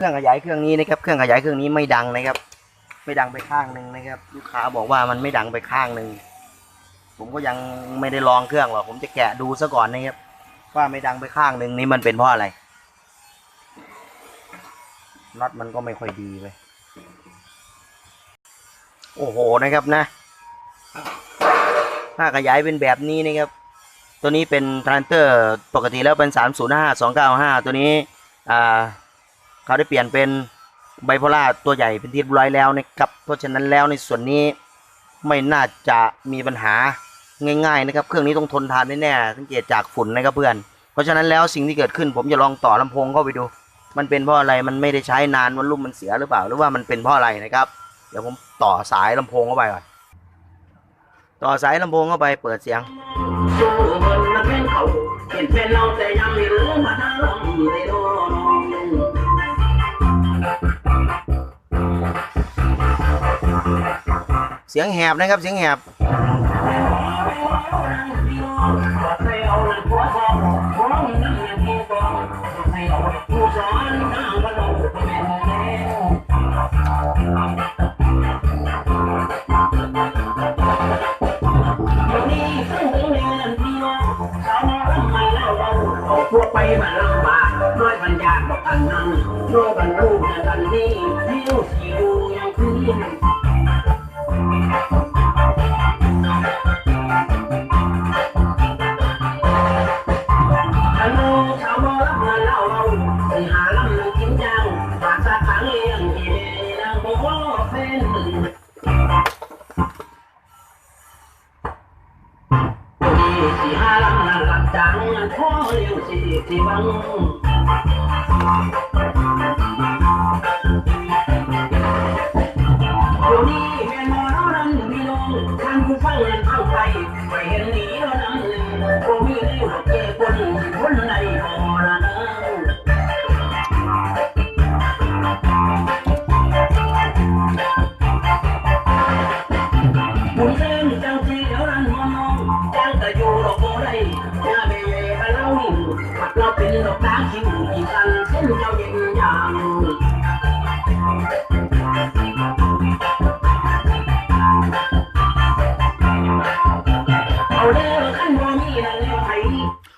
เครื่องขยายเครื่องนี้นะครับ เครื่องขยายเครื่องนี้ไม่ดังนะครับ ไม่ดังไปข้างหนึ่งนะครับ ลูกค้าบอกว่ามันไม่ดังไปข้างหนึ่งผมก็ยังไม่ได้ลองเครื่องหรอกผมจะแกะดูซะก่อนนะครับ ว่าไม่ดังไปข้างหนึ่งนี่มันเป็นเพราะอะไรน็อตมันก็ไม่ค่อยดีไปโอ้โหนะครับนะถ้าขยายเป็นแบบนี้นะครับ ตัวนี้เป็นทรานเตอร์ปกติแล้วเป็น 305 295 ตัวนี้อ่า เขาได้เปลี่ยนเป็นไบโพล่าตัวใหญ่เป็นที่รียบร้อยแล้วนะครับเพราะฉะนั้นแล้วในส่วนนี้ไม่น่าจะมีปัญหาง่ายๆนะครับ เครื่องนี้ต้องทนทานแน่ๆสังเกตจากฝุ่นนะครับเพื่อน เพราะฉะนั้นแล้วสิ่งที่เกิดขึ้น ผมจะลองต่อลำโพงเข้าไปดู มันเป็นเพราะอะไรมันไม่ได้ใช้นานวันรุ่มมันเสียหรือเปล่าหรือว่ามันเป็นเพราะอะไรนะครับ เดี๋ยวผมต่อสายลำโพงเข้าไปก่อนต่อสายลำโพงเข้าไปเปิดเสียงเป็นเป็นเราแต่ยังไม่รู้มาทางลำในโลก เสียงแหบนะครับเสียงแหบพวกไปมันลำบากด้วยปัญญาบอกกันนั้นโลกันรู้กันนี่ที่รู้สิดูยังคือ สิบังเดี๋ยวนี้แม่นอนนั้นมีน้องท่านผู้ฟังนั้นเข้าไปไปเห็น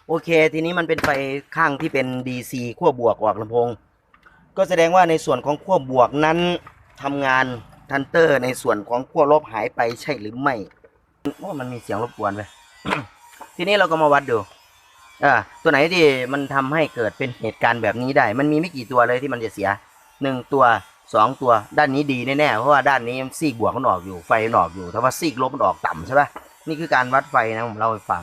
โอเค ทีนี้มันเป็นไฟข้างที่เป็น DC ขั้วบวกออกลำโพง ก็แสดงว่าในส่วนของขั้วบวกนั้นทำงานทันเตอร์ในส่วนของขั้วลบหายไปใช่หรือไม่ว่ามันมีเสียงรบกวนไปทีนี้เราก็มาวัดดูอ่าตัวไหนที่มันทำให้เกิดเป็นเหตุการณ์แบบนี้ได้ มันมีไม่กี่ตัวเลยที่มันจะเสีย หนึ่งตัวสองตัวด้านนี้ดีแน่ๆเพราะว่าด้านนี้ซีกบวกมันออกอยู่ไฟมันออกอยู่แต่ว่าซีกลบมันออกต่ำใช่ปะนี่คือการวัดไฟนะผมเล่าให้ฟัง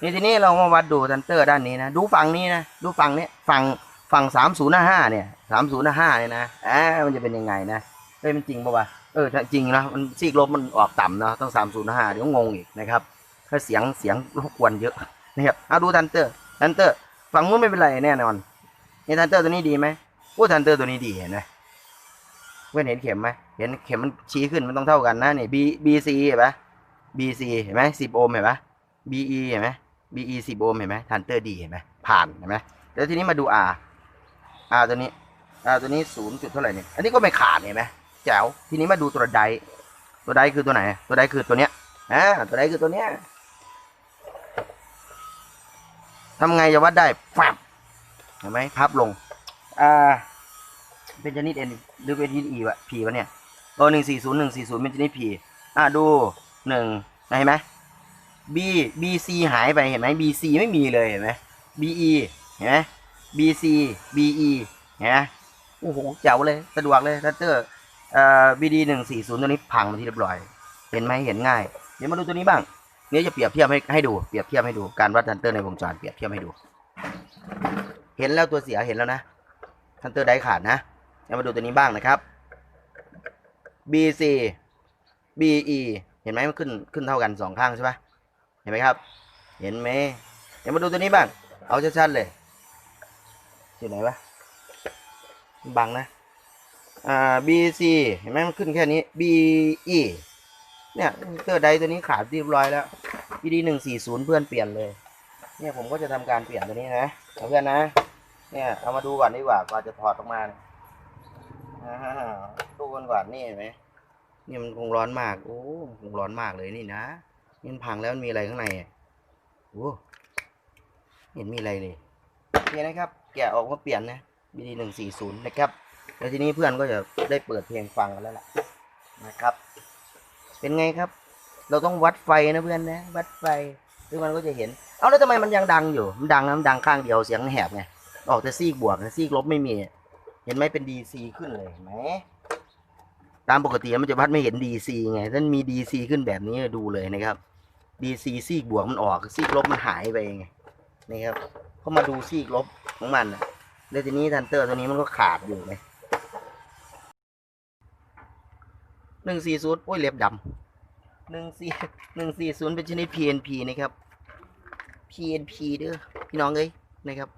นี่ทีนี้เรามาวัดดูทันเตอร์ด้านนี้นะดูฝั่งนี้นะดูฝั่งนี้ฝั่งฝั่งสามศูนย์ห้าเนี่ยสามศูนย์ห้าเนี่ยนะอ่ามันจะเป็นยังไงนะเอ้ยมันจริงปะวะเออจริงนะมันซีกลบมันออกต่ำเนาะต้องสามศูนย์ห้าเดี๋ยวงงอีกนะครับถ้าเสียงเสียงรบกวนเยอะนะครับเอาดูทันเตอร์ทันเตอร์ฝั่งนู้นไม่เป็นไรแน่นอนนี่ทันเตอร์ตัวนี้ดีไหม โอ้ทันเตอร์ตัวนี้ดีเห็นไหมเว้นเห็นเข็มไหมเห็นเข็มมันชี้ขึ้นมันต้องเท่ากันนะนี่ B B C เห็นไหม B C เห็นไหมสิบโอห์มเห็นไหม B E เห็นไหม BE สิบโอห์มเห็นไหมทันเตอร์ดีเห็นไหมผ่านเห็นไหมแล้วทีนี้มาดู R R ตัวนี้ R ตัวนี้ศูนย์จุดเท่าไหร่เนี่ยอันนี้ก็ไม่ขาดเห็นไหมแจ๋วทีนี้มาดูตัวไดตัวไดคือตัวไหน ตัวไดคือตัวเนี้ยอ่าตัวไดคือตัวเนี้ยทำไงจะวัดได้แฟบเห็นไหมพับลง อ่าเป็นชนิดเอ็นหรือเป็นชนิดอีวะพีวะเนี่ยโอ้หนึ่งสี่ศูนย์หนึ่งสี่ศูนย์เป็นชนิดพีอ่าดูหนึ่งเห็นไหม B B C หายไปเห็นไหม B C ไม่มีเลยเห็นไหม B E เห็นไหม B C B E เห็นไหมโอ้โหเจ๋วเลยสะดวกเลยทัตเตอร์เอ่อ B D หนึ่งสี่ศูนย์ตัวนี้พังมาที่เรียบร้อย เห็นไหมเห็นง่าย เดี๋ยวมาดูตัวนี้บ้างเนี่ยจะเปรียบเทียบให้ให้ดูเปรียบเทียบให้ดูการวัดทันเตอร์ในวงจรเปรียบเทียบให้ดู เห็นแล้วตัวเสียเห็นแล้วนะ ทันเตอร์ได้ขาดนะเดี๋ยวมาดูตัวนี้บ้างนะครับ B C B E เห็นไหมมันขึ้นขึ้นเท่ากันสองข้างใช่ปะเห็นไหมครับ เห็นไหมเดี๋ยวมาดูตัวนี้บ้าง เอาชัดๆเลยอยู่ไหนวะบังนะ อ่า B C เห็นไหมมันขึ้นแค่นี้ B E เนี่ยเตอร์ไดตัวนี้ขาดเรียบร้อยแล้ว B D หนึ่งสี่ศูนย์เพื่อนเปลี่ยนเลย เนี่ยผมก็จะทำการเปลี่ยนตัวนี้นะเอาเพื่อนนะ เนี่ยเอามาดูก่อนดีกว่าก่อนจะถอดออกมาดูกันก่อนนี่เห็นไหมนี่มันคงร้อนมากโอ้คงร้อนมากเลยนี่นะนี่มันพังแล้วมันมีอะไรข้างในโอ้เห็นมีอะไรเลยโอเคนะครับ แกะออกมาเปลี่ยนนะ BD หนึ่งสี่ศูนย์นะครับแล้วทีนี้เพื่อนก็จะได้เปิดเพลงฟังกันแล้วล่ะนะครับ เป็นไงครับ เราต้องวัดไฟนะเพื่อนนะ วัดไฟซึ่งมันก็จะเห็น เอาแล้วทำไมมันยังดังอยู่ มันดังนะมันดังข้างเดียวเสียงแหบไง ออกแต่ซีกบวกนะซีกลบไม่มี เห็นไหมเป็น DC ขึ้นเลยเห็นไหมตามปกติมันจะวัดไม่เห็น DC ไงถ้านมี DC ขึ้นแบบนี้ดูเลยนะครับ DC ซีซีกบวกมันออกซีกลบมันหายไปไงนะครับเขามาดูซีกลบของมันนะแล้วทีนี้ทันเตอร์ตัวนี้มันก็ขาดอยู่เลยหนึ่งสี่ศูนย์โอ้ยเล็บดำหนึ่งสี่หนึ่งสี่ศูนย์เป็นชนิด PNP นะครับ PNP เด้อพี่น้องเอ้ยนะครับ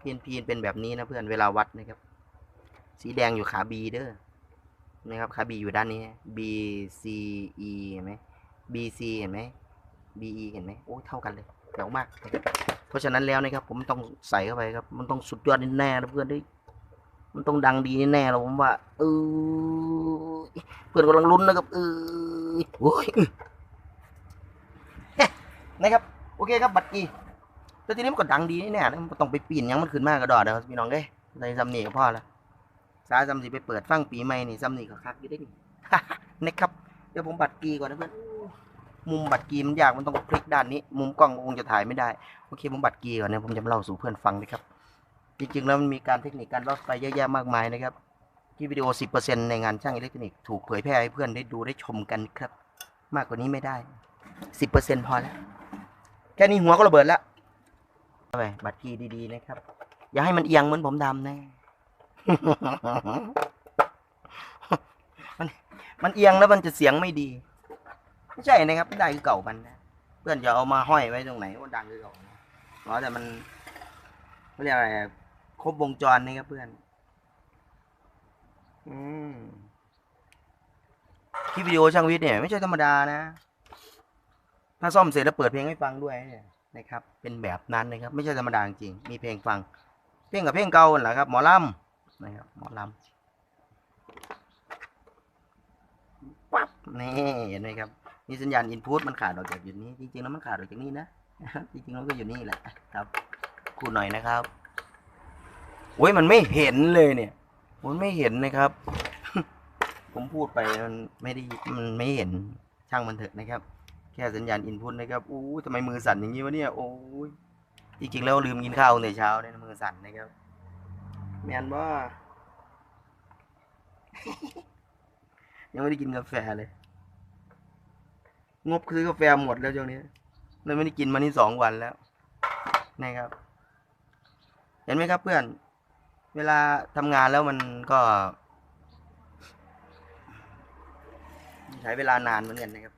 PNP เป็นแบบนี้นะเพื่อนเวลาวัดนะครับ สีแดงอยู่ขา B เด้อนะครับขา B อยู่ด้านนี้ B C E เห็นไหม B C เห็นไหม B E เห็นไหมโอ้เท่ากันเลยแจ๋วมากนะครับเพราะฉะนั้นแล้วนะครับ ผมต้องใส่เข้าไปครับ มันต้องสุดยอดแน่ๆนะเพื่อนด้วยมันต้องดังดีแน่ๆแล้วผมว่า เออเพื่อนกำลังลุ้นนะครับเออโอ้ยนะครับ โอเคครับบัตรกี แล้วทีนี้มันก็ดังดีแน่ๆนะมันต้องไปปีนยังมันขึ้นมากกระดอดนะพี่น้องเอ้ยในซัมนี่ก็พอละสาซัมสีไปเปิดฟังปีใหม่นี่ซัมนี่ก็คักอยู่ได้นี่นะครับเดี๋ยวผมบัตรกีก่อนนะเพื่อนมุมบัตรกีมันยากมันต้องพลิกด้านนี้ มุมกล้องคงจะถ่ายไม่ได้โอเคผมบัตรกีก่อนนะผมจะมาเล่าสู่เพื่อนฟังนะครับ จริงๆแล้วมันมีการเทคนิคการลอดไฟเยอะแยะมากมายนะครับที่วิดีโอ 10%ในงานช่างอิเล็กทรอนิกส์ถูกเผยแพร่ให้เพื่อนได้ดูได้ชมกันครับ มากกว่านี้ไม่ได้ 10%พอแล้วแค่นี้หัวก็ระเบิดแล้ว ไปบัตรกีดีๆนะครับ อย่าให้มันเอียงเหมือนผมดำนะมันมันเอียงแล้วมันจะเสียงไม่ดี ไม่ใช่นะครับได้คือเก่ามันนะเพื่อนจะเอามาห้อยไว้ตรงไหนก็ดังคือเก่านะอ๋อแต่มันเขาเรียกอะไรอะครบวงจรนี่ครับเพื่อน อืมคลิปวิดีโอช่างวิทย์เนี่ย ไม่ใช่ธรรมดานะ ถ้าซ่อมเสร็จแล้วเปิดเพลงให้ฟังด้วยเนี่ย นะครับ เป็นแบบนั้นนะครับ ไม่ใช่ธรรมดาจริงมีเพลงฟัง เพลงกับเพลงเก่าแหละครับ หมอลำนะครับ หมอลำปั๊บ นี่ เห็นไหมครับ นี่สัญญาณอินพุตมันขาดออกจากจุดนี้ จริงๆแล้วมันขาดออกจากนี่นะ จริงๆแล้วก็อยู่นี่แหละครับคูณหน่อยนะครับโอ้ยมันไม่เห็นเลยเนี่ย มันไม่เห็นนะครับ ผมพูดไปมันไม่ได้มันไม่เห็นช่างมันเถอะนะครับ ค่สัญญาณอินพุตนะครับอู้ยทำไมมือสั่นอย่างนี้วะเนี่ยโอ้ยจริงๆแล้วลืมกินข้าวตั้งแต่เช้าเนี่ยนะมือสั่นนะครับแมนว่ายังไม่ได้กินกาแฟเลย งบซื้อกาแฟหมดแล้วช่วงนี้เลยไม่ได้กินมานี่สองวันแล้วนะครับ เห็นไหมครับเพื่อน เวลาทำงานแล้วมันก็ ใช้เวลานานเหมือนกันนะครับ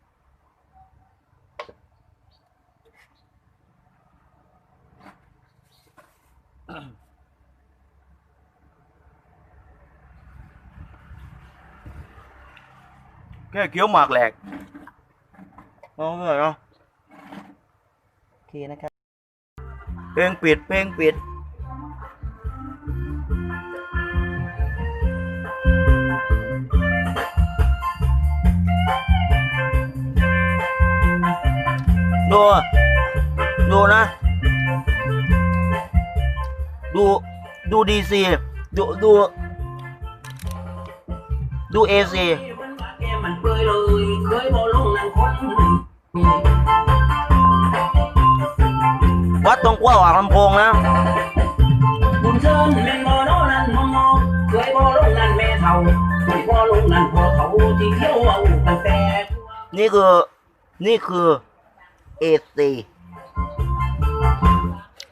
แค่เคี้ยวหมากแหลกเอาเลยเนาะโอเคนะครับ เพลงปิด เพลงปิดดูดูนะ ดูดูดีซีดูดูดูเอซีมันเปื่อยเลยเคยบ่ลงนั่นคนวัดตรงกั้วออกลำโพงนะบุญเชิญแม่นบ่โนนั่นมองเคยบ่ลงนั่นแม่เฒ่าเคยบ่ลงนั่นพ่อเขาที่เที่ยวเอาตั้งแต่นี่คือนี่คือ AC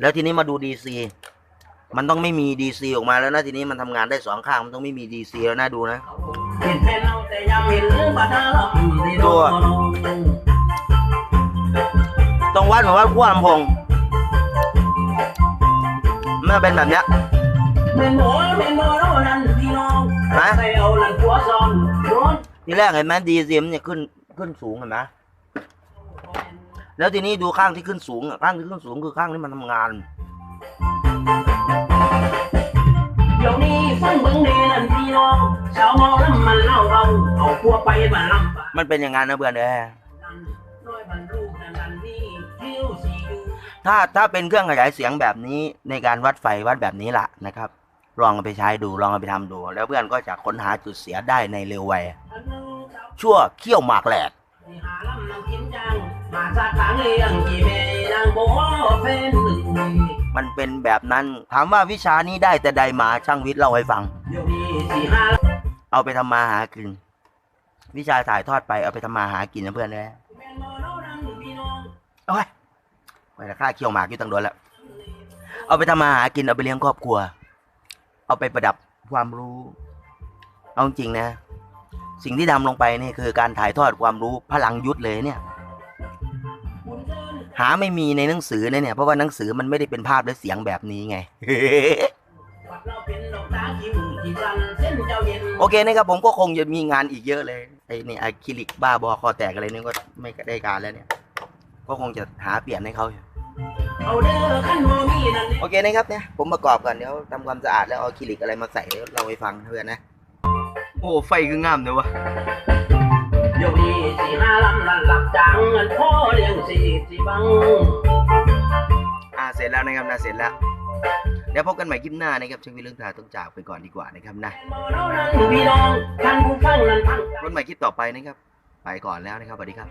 แล้วทีนี้มาดู DC มันต้องไม่มี DC ออกมาแล้วนะทีนี้มันทำงานได้สองข้างมันต้องไม่มี DC แล้วนะดูนะเห็นแม่เราแต่ยังเห็นบัดเราที่โดนต้องวัดเหมือนวัดขั้วลำโพงมันจะเป็นแบบเนี้ยแม่นบ่แม่นบ่โนนั่นพี่น้องใส่เอาหลังหัวซ้อนโดนทีแรกเห็นไหม DC มันจะขึ้นขึ้นสูงเห็นไหมแล้วทีนี้ดูข้างที่ขึ้นสูงอะข้างที่ขึ้นสูงคือข้างที่มันทำงาน ดี๋ยวนี้ฟังเบิ่งเดนั่นพี่น้องชาวเมาน้ำมันเล่าเราเอาพวกไปมาลำบากมันเป็นอย่างนั้นนะเพื่อนเอ้ยน้อยบรรลุนั่นนั่นนี่หิวสิอยู่ถ้าถ้าเป็นเครื่องขยายเสียงแบบนี้ในการวัดไฟวัดแบบนี้ล่ะนะครับ ลองเอาไปใช้ดูลองเอาไปทำดู แล้วเพื่อนก็จะค้นหาจุดเสียได้ในเร็วไวอันหนึงครับชั่วเขี้ยวหมากแหลกสิหาลำนำกินจัง มาจากทางเลี้ยงกี่เมนางบ่แฟนหนึ่ง มันเป็นแบบนั้น ถามว่าวิชานี้ได้แต่ใดมาช่างวิทย์เล่าให้ฟัง เอาไปทำมาหากิน วิชาถ่ายทอดไปเอาไปทำมาหากินนะเพื่อนนะำแม่นบ่เล่าดังพี่น้องโอ้ยไปละค่าเขี้ยวหมากอยู่ตั้งโดนแล้ว เอาไปทำมาหากินเอาไปเลี้ยงครอบครัว เอาไปประดับความรู้ เอาจริงนะ สิ่งที่ทำลงไปนี่คือการถ่ายทอดความรู้พลังยุทธเลยเนี่ย หาไม่มีในหนังสือนะเนี่ย เพราะว่าหนังสือมันไม่ได้เป็นภาพและเสียงแบบนี้ไง โอเคนะครับผมก็คงจะมีงานอีกเยอะเลยไอ้นี่อะคริลิกบ้าบอคอแตกอะไรนี่ก็ไม่ได้การแล้วเนี่ย ก็คงจะหาเปลี่ยนให้เขาโอเคนะครับเนี่ยผมประกอบก่อนเดี๋ยวทำความสะอาดแล้วเอาคริลิกอะไรมาใส่เดี๋ยวเราไปฟังเพื่อนนะ โอ้ไฟคืองามเลยวะ เดี๋ยวนี้สิหาลำลันหลับจังเงินพ่อเลี้ยงสิสิบัง อ่าเสร็จแล้วนะครับนะเสร็จแล้ว เดี๋ยวพบกันใหม่คลิปหน้านะครับช่างวิลเรื่องทาต้องจากไปก่อนดีกว่านะครับนะบ่เล่าดังพี่น้องท่านผู้ฟังนั้นฟังรถใหม่คลิปต่อไปนะครับ ไปก่อนแล้วนะครับสวัสดีครับ